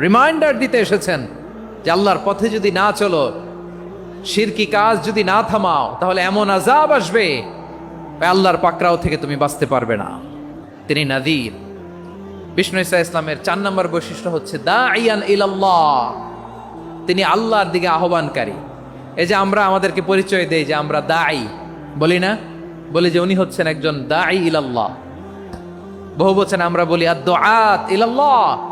Reminder দিতে এসেছেন যে আল্লাহর পথে যদি না চলো শিরকি কাজ যদি না থামাও, তাহলে এমন আজাব আসবে আল্লাহর পাকরাও থেকে তুমি বাঁচতে পারবে না। তিনি নাদির বিষ্ণু ইসা ইসলামের চার নম্বর বৈশিষ্ট্য হচ্ছে দা ইয়ান ইলাল্লাহ। তিনি আল্লাহর দিকে আহ্বানকারী। এই যে আমরা আমাদেরকে পরিচয় দেই যে আমরা দায়ী বলি না? বলি যে উনি হচ্ছেন একজন দায়ী ইলাল্লাহ। বহু বচন আমরা বলি আদ ইলাল্লাহ।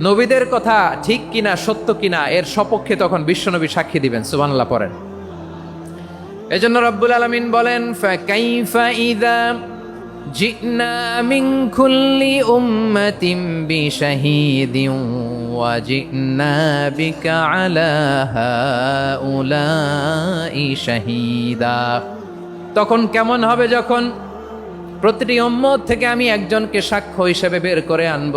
নবীদের কথা ঠিক কিনা, সত্য কিনা, এর সপক্ষে তখন বিশ্বনবী সাক্ষী দিবেন, সুবহানাল্লাহ পড়েন। এজন্য রব্বুল আলামিন বলেন শাহিদা। তখন কেমন হবে যখন প্রতিটি উম্মত থেকে আমি একজনকে সাক্ষ্য হিসেবে বের করে আনব?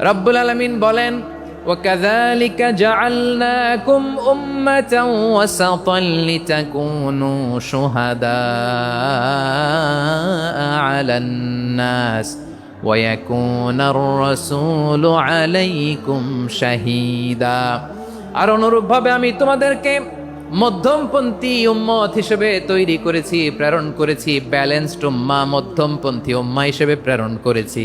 রব্বুল আলমিন বলেন وكذلك جعلناكم أمة وسطا لتكونوا شهداء على الناس ويكون الرسول عليكم شهيدا আর অনুরূপভাবে আমি তোমাদেরকে মধ্যমপন্থী উম্মত হিসেবে তৈরি করেছি প্রেরণ করেছি ব্যালেন্সড উম্মা মধ্যমপন্থী উম্মা হিসেবে প্রেরণ করেছি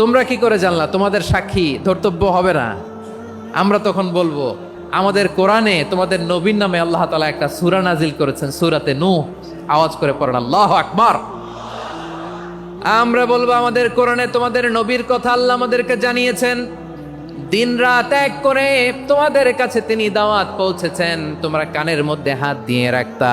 তোমরা কি করে জানলা? তোমাদের সাক্ষী ধর্তব্য হবে না। আমরা তখন বলব, আমাদের কোরআনে তোমাদের নবীন নামে আল্লাহ তালা একটা সুরা নাজিল করেছেন, সুরাতে নূহ। আওয়াজ করে পড়েন, আল্লাহ আকবার। আমরা বলব, আমাদের কোরআনে তোমাদের নবীর কথা আল্লাহ আমাদেরকে জানিয়েছেন। দিন রাত এক করে তোমাদের কাছে তিনি দাওয়াত পৌঁছেছেন। তোমরা কানের মধ্যে হাত দিয়ে রাখতা।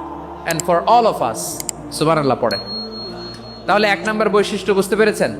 and for all of us সুবান আল্লাহ পড়ে। তাহলে এক নম্বর বৈশিষ্ট্য বুঝতে পেরেছেন?